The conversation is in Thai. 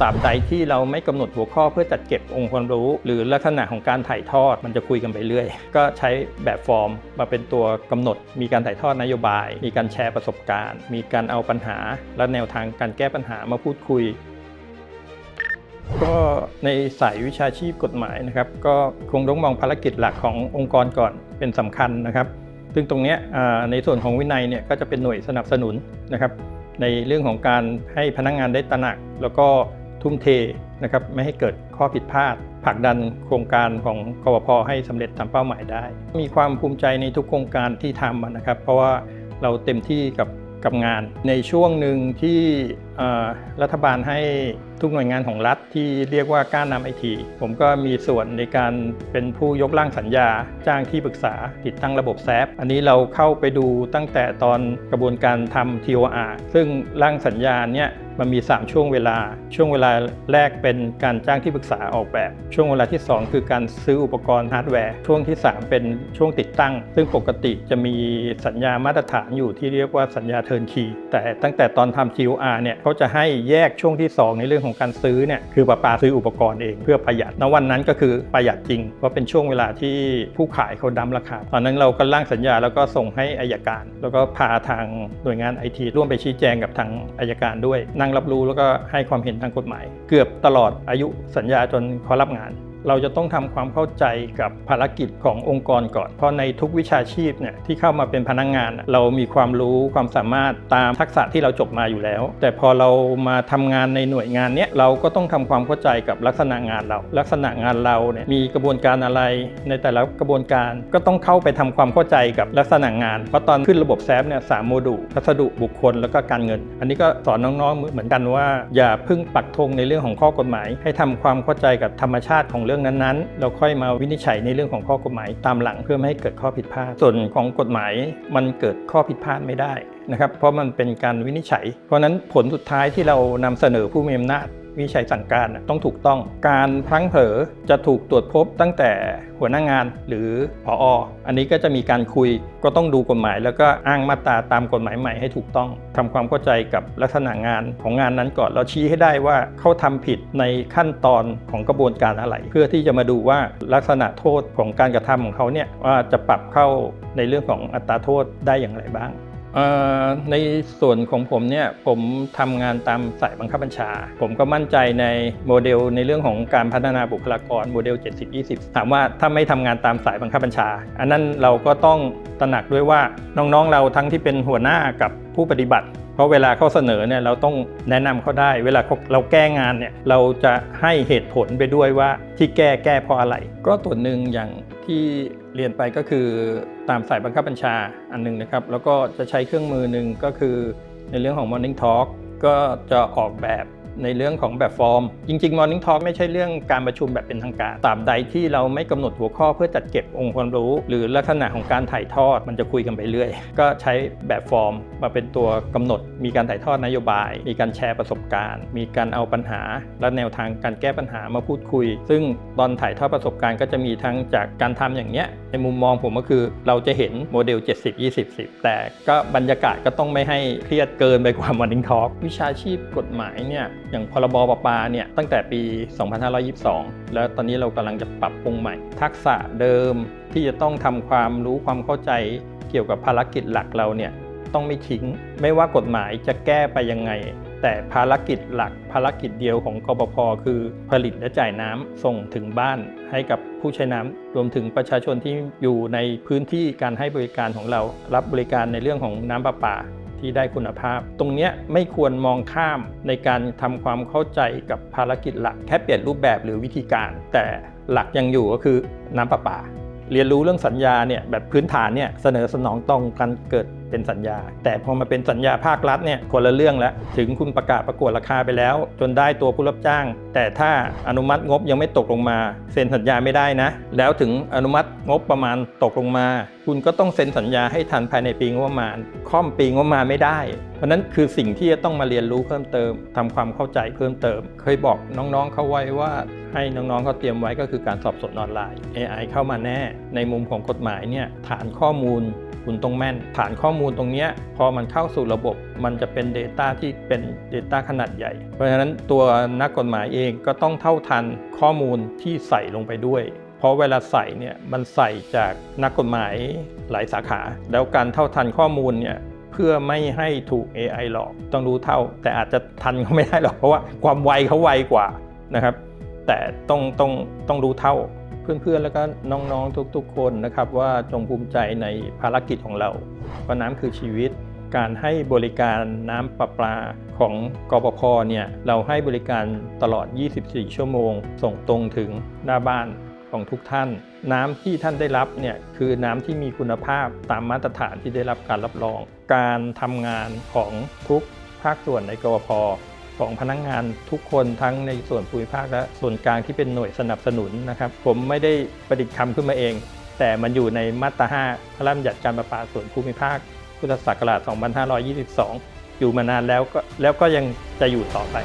ตราบใดที่เราไม่กำหนดหัวข้อเพื่อจัดเก็บองค์ความรู้ หรือลักษณะของการถ่ายทอดมันจะคุยกันไปเรื่อย ก็ใช้แบบฟอร์มมาเป็นตัวกำหนด มีการถ่ายทอดนโยบาย มีการแชร์ประสบการณ์ มีการเอาปัญหา และแนวทางการแก้ปัญหามาพูดคุยก็ในสายวิชาชีพกฎหมายนะครับ ก็คงต้องมองภารกิจหลักขององค์กรก่อนเป็นสำคัญนะครับ ซึ่งตรงนี้ในส่วนของวินัยเนี่ยก็จะเป็นหน่วยสนับสนุนนะครับ ในเรื่องของการให้พนักงานได้ตระหนัก แล้วก็ ทุ่มเทนะครับไม่ให้เกิดข้อผิดพลาดผลักดันโครงการของกวพให้สำเร็จตามเป้าหมายได้ มีความภูมิใจในทุกโครงการที่ทำนะครับ เพราะว่าเราเต็มที่กับกับงาน ในช่วงหนึ่งที่รัฐบาลให้ทุกหน่วยงานของรัฐที่เรียกว่าก้านนำไอที ผมก็มีส่วนในการเป็นผู้ยกร่างสัญญา จ้างที่ปรึกษาติดตั้งระบบแซฟอันนี้เราเข้าไปดูตั้งแต่ตอนกระบวนการทำ TOR ซึ่งร่างสัญญาเนี่ย มันมี 3 ช่วงเวลา ช่วงเวลาแรกเป็นการจ้างที่ปรึกษาออกแบบ ช่วงเวลาที่ 2 คือการซื้ออุปกรณ์ฮาร์ดแวร์ ช่วงที่ 3 เป็นช่วงติดตั้ง ซึ่งปกติจะมีสัญญามาตรฐานอยู่ที่เรียกว่าสัญญาเทิร์นคีแต่ตั้งแต่ตอนทำ TOR เนี่ยเขาจะให้แยกช่วงที่ 2 ในเรื่องของการซื้อเนี่ยคือประปาซื้ออุปกรณ์เองเพื่อประหยัดณวันนั้นก็คือประหยัดจริงเพราะเป็นช่วงเวลาที่ผู้ขายเขาดั้มราคาตอนนั้นเราก็ร่างสัญญาแล้วก็ส่งให้อายการ แล้วก็พาทางหน่วยงานไอทีร่วมไปชี้แจงกับทางอายการด้วยนั่งรับรู้แล้วก็ให้ความเห็นทางกฎหมาย เกือบตลอดอายุสัญญาจนเขารับงาน เราจะต้องทำความเข้าใจกับภารกิจขององค์กรก่อน เพราะในทุกวิชาชีพเนี่ยที่เข้ามาเป็นพนักงงาน เรามีความรู้ความสามารถตามทักษะที่เราจบมาอยู่แล้ว แต่พอเรามาทำงานในหน่วยงานเนี้ยเราก็ต้องทำความเข้าใจกับลักษณะงานเรา ลักษณะงานเราเนี่ยมีกระบวนการอะไร ในแต่ละกระบวนการก็ต้องเข้าไปทำความเข้าใจกับลักษณะงาน เพราะตอนขึ้นระบบแซฟเนี่ยสามโมดูลพัสดุบุคคลแล้วก็การเงิน อันนี้ก็สอนน้องๆเหมือนกันว่า อย่าพึ่งปักธงในเรื่องของข้อกฎหมาย ให้ทำความเข้าใจกับธรรมชาติของเรื่องนั้นๆ เราค่อยมาวินิจฉัยในเรื่องของข้อกฎหมายตามหลังเพื่อไม่ให้เกิดข้อผิดพลาด ส่วนของกฎหมายมันเกิดข้อผิดพลาดไม่ได้นะครับเพราะมันเป็นการวินิจฉัย เพราะนั้นผลสุดท้ายที่เรานำเสนอผู้มีอำนาจ วินิจฉัยสั่งการต้องถูกต้อง การพลั้งเผลอจะถูกตรวจพบตั้งแต่หัวหน้างานหรือผออันนี้ก็จะมีการคุยก็ต้องดูกฎหมาย แล้วก็อ้างมาตราตามกฎหมายใหม่ให้ถูกต้องทำความเข้าใจกับลักษณะงานของงานนั้นก่อนเราชี้ให้ได้ว่าเขาทำผิดในขั้นตอนของกระบวนการอะไร เพื่อที่จะมาดูว่าลักษณะโทษของการกระทำของเขาเนี่ยว่าจะปรับเข้าในเรื่องของอัตราโทษได้อย่างไรบ้าง ในส่วนของผมเนี่ยผมทำงานตามสายบังคับบัญชา ผมก็มั่นใจในโมเดลในเรื่องของการพัฒนาบุคลากรโมเดล 70-20 ถามว่าถ้าไม่ทำงานตามสายบังคับบัญชา อันนั้นเราก็ต้องตระหนักด้วยว่าน้องๆเราทั้งที่เป็นหัวหน้ากับผู้ปฏิบัติ เพราะเวลาเขาเสนอเนี่ยเราต้องแนะนำเขาได้ เวลาเขาเราแก้งานเนี่ยเราจะให้เหตุผลไปด้วยว่าที่แก้แก้เพราะอะไร ก็ส่วนหนึ่งอย่างที่ เรียนไปก็คือตามสายบังคับบัญชาอันหนึงนะครับ แล้วก็จะใช้เครื่องมือหนึ่งก็คือในเรื่องของ Morning Talk ก็จะออกแบบในเรื่องของแบบฟอร์ม จริง ๆ Morning Talk ไม่ใช่เรื่องการประชุมแบบเป็นทางการตราบใดที่เราไม่กำหนดหัวข้อเพื่อจัดเก็บองค์ความรู้ หรือลักษณะของการถ่ายทอดมันจะคุยกันไปเรื่อย ก็ใช้แบบฟอร์มมาเป็นตัวกำหนด มีการถ่ายทอดนโยบาย มีการแชร์ประสบการณ์ มีการเอาปัญหา และแนวทางการแก้ปัญหามาพูดคุย ซึ่งตอนถ่ายทอดประสบการณ์ก็จะมีทั้งจากการทำอย่างเนี้ยในมุมมองผมก็คือเราจะเห็นโมเดล 70 20 10 แต่ก็บรรยากาศก็ต้องไม่ให้เครียดเกินไปกว่า Morning Talk วิชาชีพกฎหมายเนี่ยอย่างพรบประปาเนี่ยตั้งแต่ปี 2522 แล้วตอนนี้เรากำลังจะปรับปรุงใหม่ ทักษะเดิมที่จะต้องทำความรู้ความเข้าใจเกี่ยวกับภารกิจหลักเราเนี่ยต้องไม่ทิ้ง ไม่ว่ากฎหมายจะแก้ไปยังไง แต่ภารกิจหลักภารกิจเดียวของกบพคือผลิตและจ่ายน้ำส่งถึงบ้านให้กับผู้ใช้น้ำรวมถึงประชาชนที่อยู่ในพื้นที่การให้บริการของเรา รับบริการในเรื่องของน้ำประปา ที่ได้คุณภาพ ตรงนี้ไม่ควรมองข้ามในการทำความเข้าใจกับภารกิจหลัก แค่เปลี่ยนรูปแบบหรือวิธีการ แต่หลักยังอยู่ก็คือน้ำประปา เรียนรู้เรื่องสัญญาเนี่ยแบบพื้นฐานเนี่ยเสนอสนองตรงกันเกิดเป็นสัญญา แต่พอมาเป็นสัญญาภาครัฐเนี่ยคนละเรื่องแล้วถึงคุณประกาศประกวดราคาไปแล้ว จนได้ตัวผู้รับจ้าง แต่ถ้าอนุมัติงบยังไม่ตกลงมา เซ็นสัญญาไม่ได้นะ แล้วถึงอนุมัติงบประมาณตกลงมา คุณก็ต้องเซ็นสัญญาให้ทันภายในปีงบประมาณค่อมปีงบประมาณไม่ได้ เพราะนั้นคือสิ่งที่จะต้องมาเรียนรู้เพิ่มเติมทำความเข้าใจเพิ่มเติม เคยบอกน้องๆเขาไว้ว่า ให้น้องๆเขาเตรียมไว้ก็คือการสอบสวนออนไลน์ AI เข้ามาแน่ ในมุมของกฎหมายเนี่ยฐานข้อมูลคุณต้องแม่น ฐานข้อมูลตรงนี้พอมันเข้าสู่ระบบ มันจะเป็น Data ที่เป็น Data ขนาดใหญ่ เพราะฉะนั้นตัวนักกฎหมายเองก็ต้องเท่าทันข้อมูลที่ใส่ลงไปด้วยเพราะเวลาใส่เนี่ยมันใส่จากนักกฎหมายหลายสาขา แล้วการเท่าทันข้อมูลเนี่ยเพื่อไม่ให้ถูก AI หลอก ต้องรู้เท่า แต่อาจจะทันเขาไม่ได้หรอกเพราะว่าความไวเขาไวกว่านะครับ แต่ต้องต้องต้องรู้เท่าเพื่อนๆ แล้วก็น้องๆ ทุกๆ คนนะครับว่าจงภูมิใจในภารกิจของเราเพราะน้ำคือชีวิต การให้บริการน้ำประปาของกปพเนี่ยเราให้บริการตลอด 24 ชั่วโมง ส่งตรงถึงหน้าบ้านของทุกท่าน น้ำที่ท่านได้รับเนี่ยคือน้ำที่มีคุณภาพตามมาตรฐานที่ได้รับการรับรอง การทำงานของทุกภาคส่วนในกปพ ของพนักงงานทุกคนทั้งในส่วนภูมิภาคและส่วนกลางที่เป็นหน่วยสนับสนุนนะครับผมไม่ได้ประดิษฐ์คำขึ้นมาเอง แต่มันอยู่ในมาตรา 5 พระราชบัญญัติการประปาส่วนภูมิภาค พุทธศักราช 2522 อยู่มานานแล้วก็แล้วก็ยังจะอยู่ต่อไป